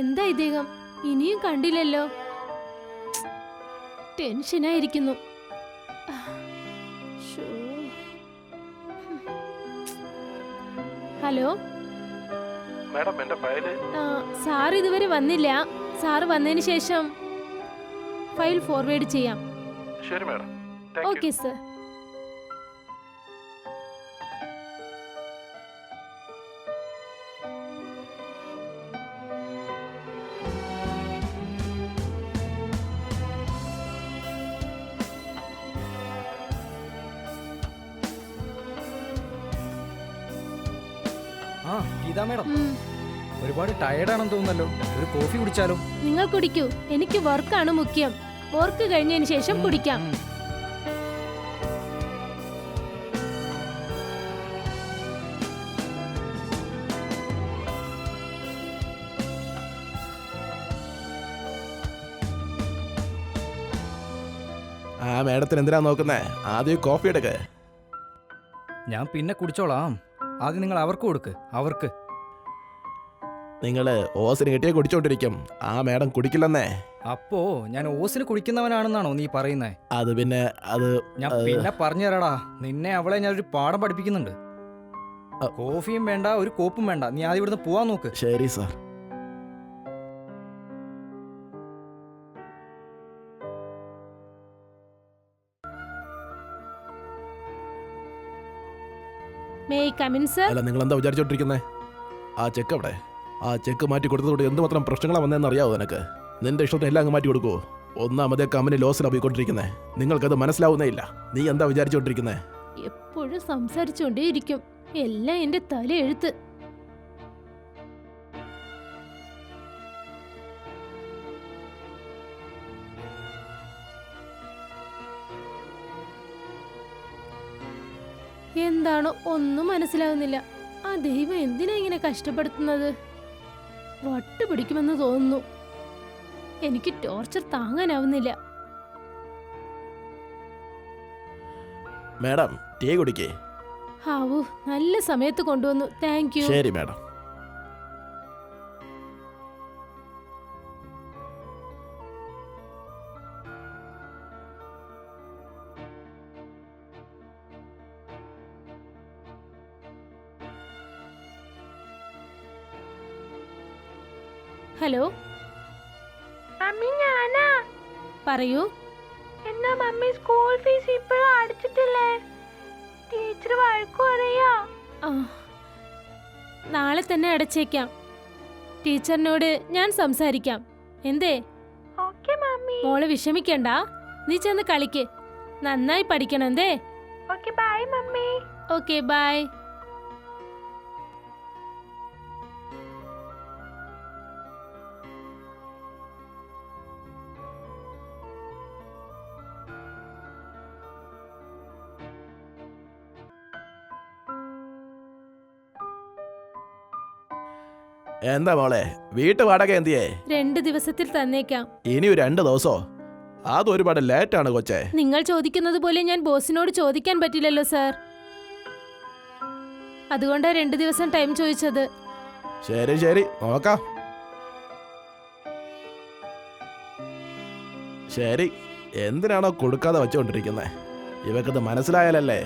എന്താ ഇദ്ദേഹം? ഇനിയും കണ്ടില്ലല്ലോ. ടെൻഷനായിരിക്കുന്നു. ഹലോ? മാഡം എന്റെ ഫയൽ സാർ ഇതുവരെ വന്നില്ല. സാറ് വന്നതിന് ശേഷം ഫയൽ ഫോർവേഡ് ചെയ്യാം. ശരി madam. Okay sir. Geetha madam. ഒരുപാട് ടയർഡാണെന്ന് തോന്നുന്നല്ലോ. ഒരു കോഫി കുടിച്ചാലോ? നിങ്ങൾ കുടിക്കൂ. എനിക്ക് വർക്കാണ് മുഖ്യം. വർക്ക് കഴിഞ്ഞതിന് ശേഷം കുടിക്കാം. ആ മേഡത്തിന് എന്തിനാ നോക്കുന്നേ? ആദ്യം കോഫി എടുക്കേ. ഞാൻ പിന്നെ കുടിച്ചോളാം. ആദ്യം നിങ്ങൾ അവർക്ക് കൊടുക്ക് അവർക്ക്. നിങ്ങൾ ഓസിന് കിട്ടിയ കുടിച്ചോണ്ടിരിക്കും. ആ മാഡം കുടിക്കില്ലെന്നേ. അപ്പോ ഞാൻ ഓസിന് കുടിക്കുന്നവനാണെന്നാണോ നീ പറയുന്നേ? അത് പിന്നെ അത് ഞാൻ പിന്നെ പറഞ്ഞു തരാടാ നിന്നെ അവളെ ഞാൻ ഒരു പാഠം പഠിപ്പിക്കുന്നുണ്ട്. കോഫിയും വേണ്ട ഒരു കോപ്പും വേണ്ട. നീ ആദ്യം ഇവിടുന്ന് പോവാൻ നോക്ക്. ശരി സാർ. മേ കമിൻ സർ അല്ല നിങ്ങൾ എന്താ വിചാരിച്ചോണ്ടിരിക്കുന്നേ? ആ ചെക്ക് അവിടെ ആ ചെക്ക് മാറ്റി കൊടുത്തതോടെ എന്തുമാത്രം പ്രശ്നങ്ങളാണ് വന്നതെന്ന് അറിയാവോ നിനക്ക്? നിന്റെ ഇഷ്ടത്തിന് എല്ലാം അങ്ങ് മാറ്റി കൊടുക്കുവോ ഒന്നാമതേ കമ്പനി ലോസിലാണ് പോയിക്കൊണ്ടിരിക്കുന്നത് നിങ്ങൾക്കത് മനസ്സിലാവുന്നേ ഇല്ല. നീ എന്താ വിചാരിച്ചോണ്ടിരിക്കുന്നേ? എപ്പോഴും സംസാരിച്ചുകൊണ്ടേയിരിക്കും എല്ലാം എന്റെ തല എന്താണോ ഒന്നും മനസ്സിലാകുന്നില്ല ആ ദൈവം എന്തിനാ ഇങ്ങനെ കഷ്ടപ്പെടുത്തുന്നത്? വട്ടുപിടിക്കുമെന്ന് തോന്നുന്നു. എനിക്ക് ടോർച്ചർ താങ്ങാനാവുന്നില്ല. മാഡം ടീ കുടിക്കേ? ഹാവു നല്ല സമയത്ത് കൊണ്ടുവന്നു. Thank you. ശരി മാഡം. ഹലോ? മമ്മി ഞാനാ. പറയൂ. എന്നാ മമ്മി സ്കൂൾ ഫീസ് ഇപ്പോഴും അടച്ചിട്ടില്ലേ? ടീച്ചർ വഴക്കു പറയാ. നാളെ തന്നെ അടച്ചേക്കാം. ടീച്ചറിനോട് ഞാൻ സംസാരിക്കാം. എന്തേ? Okay mummy. മോൾ വിഷമിക്കണ്ട. നീ ചെന്ന് കളിക്ക്. നന്നായി പഠിക്കണം എന്തേ? Okay bye mummy. Okay bye എന്താ മോളെ? വീട്ടു വാടക എന്തിയേ? രണ്ട് ദിവസത്തിൽ തന്നേക്കാം. ഇനി ഒരു രണ്ട് ദിവസോ? അത് ഒരുപാട് ആണ് കൊച്ചെ. നിങ്ങൾ ചോദിക്കുന്നത് പോലെ ഞാൻ ബോസിനോട് ചോദിക്കാൻ പറ്റില്ലല്ലോ സാർ. അതുകൊണ്ടാ രണ്ട് ദിവസം ടൈം ചോദിച്ചത്. ശരി ശരി. നോക്കാം. ശരി. എന്തിനാണോ കൊടുക്കാതെ വെച്ചുകൊണ്ടിരിക്കുന്നത് ഇവക്കത് മനസ്സിലായാലല്ലേ?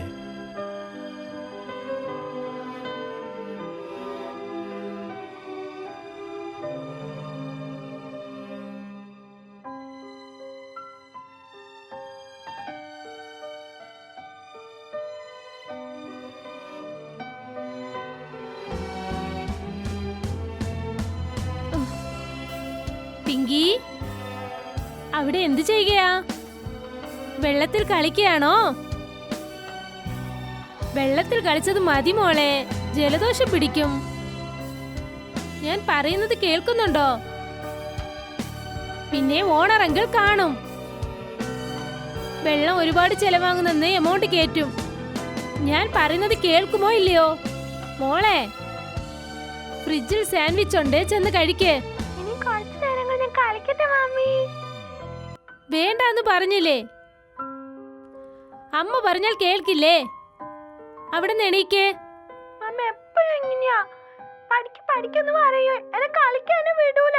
പിങ്കി അവിടെ എന്ത് ചെയ്യുകയാ? വെള്ളത്തിൽ കളിക്കുകയാണോ? വെള്ളത്തിൽ കളിച്ചത് മതി മോളെ. ജലദോഷം പിടിക്കും. ഞാൻ പറയുന്നത് കേൾക്കുന്നുണ്ടോ? പിന്നെ ഓണറെങ്കിൽ കാണും. വെള്ളം ഒരുപാട് ചെലവാങ്ങുന്നെന്ന് എമൗണ്ട് കേറ്റും. ഞാൻ പറയുന്നത് കേൾക്കുമോ ഇല്ലയോ? മോളെ ഫ്രിഡ്ജിൽ സാൻഡ്വിച്ച് ഉണ്ട് ചെന്ന് കഴിക്കേ. ഞാൻ കളിക്കട്ടെ മമ്മി വേണ്ടാന്ന് പറഞ്ഞില്ലേ? അമ്മ പറഞ്ഞാൽ കേൾക്കില്ലേ? അവിടെ എണീക്കേ. അമ്മ എപ്പോഴും എങ്ങനെയാ പഠിക്ക് പഠിക്കുന്നു പറയൂ. എന്നെ കളിക്കാനും വിടൂല.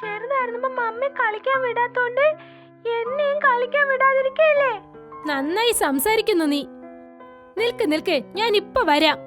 ചെറുതായിരുന്നപ്പോ മമ്മി കളിക്കാൻ വിടാത്തോണ്ട് എന്നെയും കളിക്കാൻ വിടാതിരിക്കല്ലേ? നന്നായി സംസാരിക്കുന്നു നീ. നിൽക്ക് നിൽക്ക്. ഞാൻ ഇപ്പൊ വരാം.